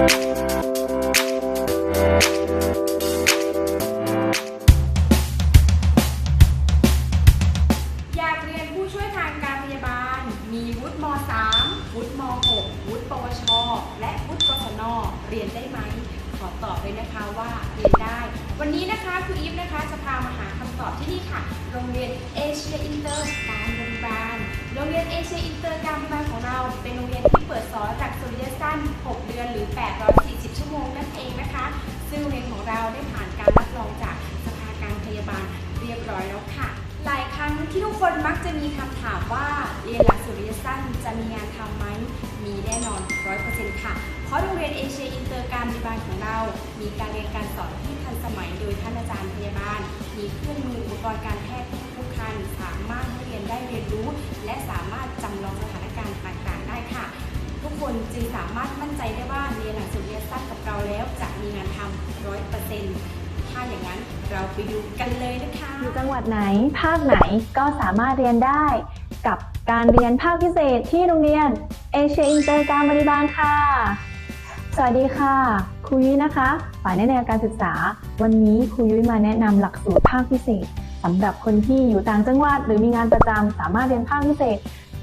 อยากเรียนผู้ช่วยทางการพยาบาล มีวุฒิม .3 วุฒิม .6 วุฒิปวช และวุฒิกศน เรียนได้ไหม ขอตอบเลยนะคะว่าเรียนได้ วันนี้นะคะครูอีฟนะคะจะพามาหาคำตอบที่นี่ค่ะ โรงเรียนเอเชียอินเตอร์การบริบาล โรงเรียนเอเชียอินเตอร์การบริบาลของเรา เป็นโรงเรียนที่เปิดสอนหลักสูตรระยะสั้น6เดือนหรือ 840 ชั่วโมงนั่นเองนะคะ ซึ่งโรงเรียนของเราได้ผ่านการรับรองจากสภาการพยาบาลเรียบร้อยแล้วค่ะ หลายครั้งที่ทุกคนมักจะมีคำถามว่าเรียนหลักสูตรระยะสั้นจะมีงานทำไหม มีแน่นอน 100%ค่ะ เพราะโรงเรียนเอเชียอินเตอร์การพยาบาลของเรา มีการเรียนการสอนที่ทันสมัยโดยท่านอาจารย์พยาบาล มีเครื่องมืออุปกรณ์การแพทย์ที่ครบครัน สามารถให้เรียนได้เรียนรู้ และสามารถจำลองสถานการณ์ต่างๆ ได้ค่ะ คนจึงสามารถมั่นใจได้ว่าเรียนหลักสูตรระยะสั้นกับเราแล้วจะมีงานทำร้อยเปอร์เซ็นต์ถ้าอย่างนั้นเราไปดูกันเลยนะคะอยู่จังหวัดไหนภาคไหนก็สามารถเรียนได้ กับการเรียนภาคพิเศษที่โรงเรียนเอเชียอินเตอร์การบริบาลค่ะ สวัสดีค่ะ ครูยุ้ยนะคะ ฝ่ายแนะแนวการศึกษา วันนี้ครูยุ้ยมาแนะนำหลักสูตรภาคพิเศษสำหรับคนที่อยู่ต่างจังหวัด หรือมีงานประจำสามารถเรียนภาคพิเศษ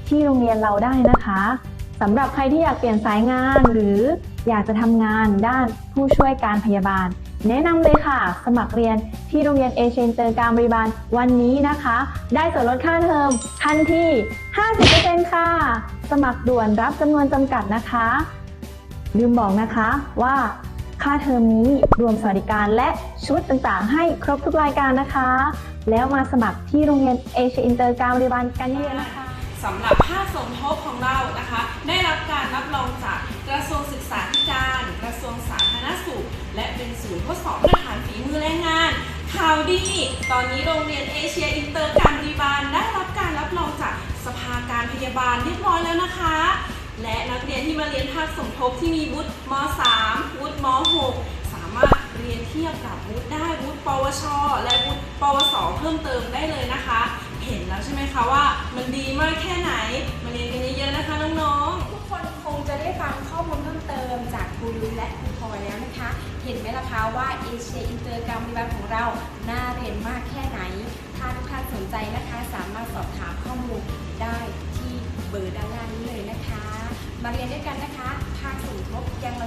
ที่โรงเรียนเราได้นะคะ สำหรับใครที่อยากเปลี่ยนสายงาน หรืออยากจะทำงานด้านผู้ช่วยการพยาบาล แนะนำเลยค่ะ สมัครเรียนที่โรงเรียนเอเชียนเตอร์การบริบาลวันนี้นะคะ ได้ส่วนลดค่าเทอมทันที 50%ค่ะ สมัครด่วนรับจำนวนจำกัดนะคะ ลืมบอกนะคะว่าค่าเทอมนี้รวมสวัสดิการและชุดต่างๆ ให้ครบทุกรายการนะคะ แล้วมาสมัครที่โรงเรียนเอเชียอินเตอร์การบริบาลกันเยอะๆนะคะ สำหรับภาคสมทบของเรานะคะ ได้รับการรับรองจากกระทรวงศึกษาธิการ กระทรวงสาธารณสุข และเป็นศูนย์ทดสอบมาตรฐานฝีมือแรงงานข่าวดี ตอนนี้โรงเรียนเอเชียอินเตอร์การบริบาลได้รับการรับรองจากสภาการพยาบาลเรียบร้อยแล้วนะคะ และนักเรียนที่มาเรียนภาคสมทบที่มีวุฒิม .3 วุฒิม .6 สามารถเรียนเทียบกับวุฒิได้วุฒิปวช และวุฒิปวส เพิ่มเติมได้เลยนะคะ ช่ไหมคะว่า มันดีมากแค่ไหน มาเรียนกันเยอะๆนะคะน้องๆ ทุกคนคงจะได้ฟังข้อมูลเพิ่มเติมจากครูยุ้ยและครูพลอยแล้วนะคะ เห็นไหมล่ะคะว่าเอเชียอินเตอร์การบริบาลของเรา น่าเรียนมากแค่ไหน ถ้าทุกท่านสนใจนะคะ สามารถสอบถามข้อมูลได้ที่เบอร์ด้านล่างนี้เลยนะคะ มาเรียนด้วยกันนะคะภาคสมทบยังมา